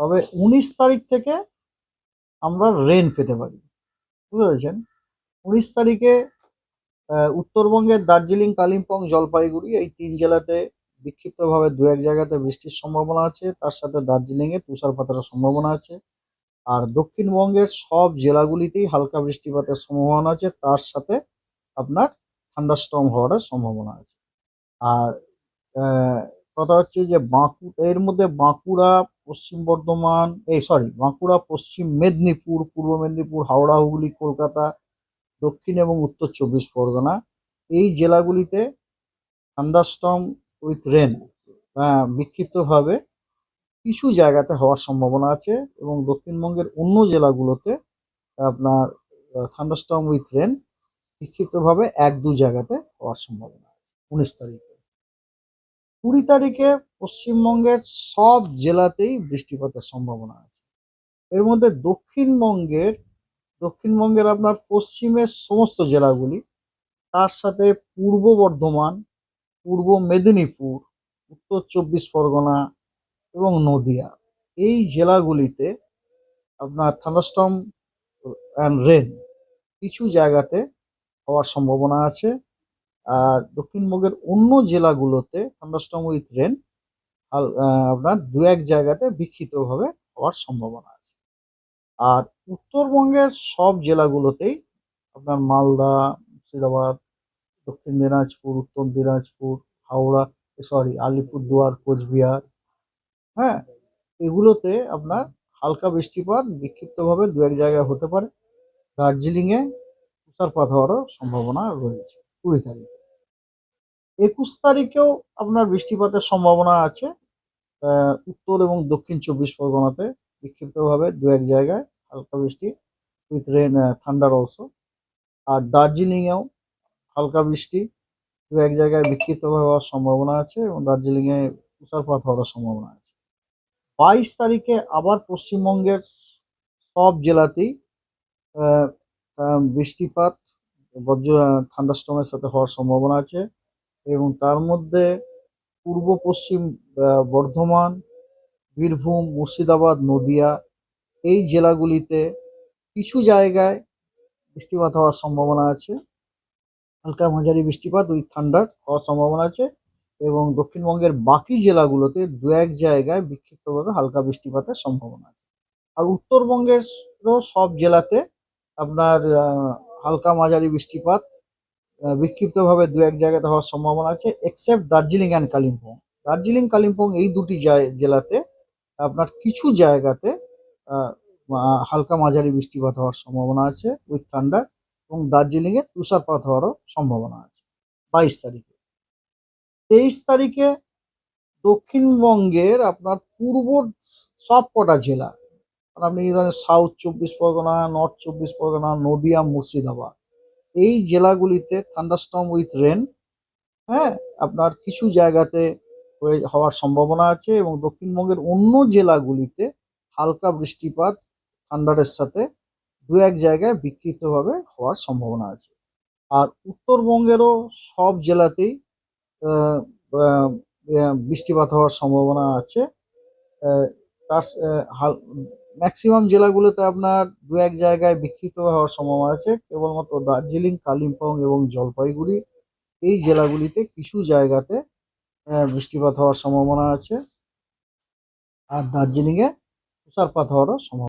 তবে উনিশ তারিখ থেকে আমরা রেন পেতে পারি। বুঝতে পেরেছেন? উনিশ তারিখে উত্তরবঙ্গের দার্জিলিং, কালিম্পং, জলপাইগুড়ি এই তিন জেলাতে বিক্ষিপ্তভাবে দু এক জায়গাতে বৃষ্টির সম্ভাবনা আছে। তার সাথে দার্জিলিংয়ে তুষারপাতের সম্ভাবনা আছে। আর দক্ষিণবঙ্গের সব জেলাগুলিতেই হালকা বৃষ্টিপাতের সম্ভাবনা আছে। তার সাথে আপনার থান্ডারস্টর্ম হওয়ার সম্ভাবনা আছে। আর কথা হচ্ছে যে বাঁকু এর মধ্যে বাঁকুড়া পশ্চিম বর্ধমান, এই সরি বাঁকুড়া, পশ্চিম মেদিনীপুর, পূর্ব মেদিনীপুর, হাওড়া, হুগলি, কলকাতা, দক্ষিণ এবং উত্তর চব্বিশ পরগনা। এই জেলাগুলিতে থান্ডারস্টর্ম উইথ রেন বিক্ষিপ্তভাবে কিছু জায়গাতে হওয়ার সম্ভাবনা আছে এবং দক্ষিণবঙ্গের অন্য জেলাগুলোতে আপনার থান্ডারস্টর্ম উইথ রেন বিক্ষিপ্তভাবে এক দু জায়গাতে হওয়ার সম্ভাবনা আছে। উনিশ তারিখে। কুড়ি তারিখে পশ্চিমবঙ্গের সব জেলাতেই বৃষ্টিপাতের সম্ভাবনা আছে। এর মধ্যে দক্ষিণবঙ্গের দক্ষিণবঙ্গের আপনার পশ্চিমের সমস্ত জেলাগুলি, তার সাথে পূর্ব বর্ধমান, পূর্ব মেদিনীপুর, উত্তর চব্বিশ পরগনা এবং নদিয়া, এই জেলাগুলিতে আপনার থান্ডারস্টর্ম অ্যান্ড রেন কিছু জায়গাতে হওয়ার সম্ভাবনা আছে। আর দক্ষিণবঙ্গের অন্য জেলাগুলোতে থান্ডারস্টর্ম উইথ রেন আপনার দু এক জায়গাতে বিক্ষিপ্তভাবে হওয়ার সম্ভাবনা আছে। আর উত্তরবঙ্গের সব জেলাগুলোতেই আপনার মালদা, মুর্শিদাবাদ, দক্ষিণ দিনাজপুর, উত্তর দিনাজপুর, হাওড়া সরি আলিপুরদুয়ার, কোচবিহার হ্যাঁ এগুলোতে আপনার হালকা বৃষ্টিপাত বিক্ষিপ্তভাবে দু এক জায়গায় হতে পারে। দার্জিলিংয়ে তুষারপাত হওয়ারও সম্ভাবনা রয়েছে। কুড়ি তারিখে। একুশ তারিখেও আপনার বৃষ্টিপাতের সম্ভাবনা আছে। উত্তর এবং দক্ষিণ চব্বিশ পরগনাতে বিক্ষিপ্তভাবে দু এক জায়গায় হালকা বৃষ্টি উইথ রেন থান্ডার অলসো আর দার্জিলিংয়েও হালকা বৃষ্টি দু এক জায়গায় বিক্ষিপ্তভাবে হওয়ার সম্ভাবনা আছে এবং দার্জিলিংয়ে তুষারপাত হওয়ার সম্ভাবনা আছে। বাইশ তারিখে আবার পশ্চিমবঙ্গের সব জেলাতেই বৃষ্টিপাত, বজ্র থান্ডারস্টর্মের সাথে হওয়ার সম্ভাবনা আছে। এবং তার মধ্যে পূর্ব পশ্চিম বর্ধমান, বীরভূম, মুর্শিদাবাদ, নদিয়া এই জেলাগুলিতে কিছু জায়গায় বৃষ্টিপাত হওয়ার সম্ভাবনা আছে। হালকা মাঝারি বৃষ্টিপাত, উইথ থান্ডার হওয়ার সম্ভাবনা আছে এবং দক্ষিণবঙ্গের বাকি জেলাগুলোতে দু এক জায়গায় বিক্ষিপ্তভাবে হালকা বৃষ্টিপাতের সম্ভাবনা আছে। আর উত্তরবঙ্গেরও সব জেলাতে আপনার হালকা মাঝারি বৃষ্টিপাত বিক্ষিপ্তভাবে দু এক জায়গাতে হওয়ার সম্ভাবনা আছে এক্সেপ্ট দার্জিলিং অ্যান্ড কালিম্পং। দার্জিলিং, কালিম্পং এই দুটি জেলাতে আপনার কিছু জায়গাতে হালকা মাঝারি বৃষ্টিপাত হওয়ার সম্ভাবনা আছে উইথ ঠান্ডার এবং দার্জিলিংয়ে তুষারপাত হওয়ারও সম্ভাবনা আছে। বাইশ তারিখে। তেইশ তারিখে দক্ষিণবঙ্গের আপনার পূর্ব সব কটা জেলা আর আপনি জানেন সাউথ চব্বিশ পরগনা নর্থ চব্বিশ পরগনা, নদিয়া, মুর্শিদাবাদ এই জেলাগুলিতে থান্ডারস্টর্ম উইথ রেন হ্যাঁ আপনার কিছু জায়গাতে হয়ে, হওয়ার সম্ভাবনা আছে এবং দক্ষিণবঙ্গের অন্য জেলাগুলিতে হালকা বৃষ্টিপাত থান্ডারের সাথে দু এক জায়গায় বিক্ষিপ্তভাবে হওয়ার সম্ভাবনা আছে। আর উত্তরবঙ্গেরও সব জেলাতেই বৃষ্টিপাত হওয়ার সম্ভাবনা আছে। তার ম্যাক্সিমাম জেলাগুলোতে আপনার দু এক জায়গায় বিক্ষিপ্ত হওয়ার সম্ভাবনা আছে। কেবলমাত্র দার্জিলিং, কালিম্পং এবং জলপাইগুড়ি এই জেলাগুলিতে কিছু জায়গাতে বৃষ্টিপাত হওয়ার সম্ভাবনা আছে। আর দার্জিলিংয়ে তুষারপাত হওয়ারও সম্ভাবনা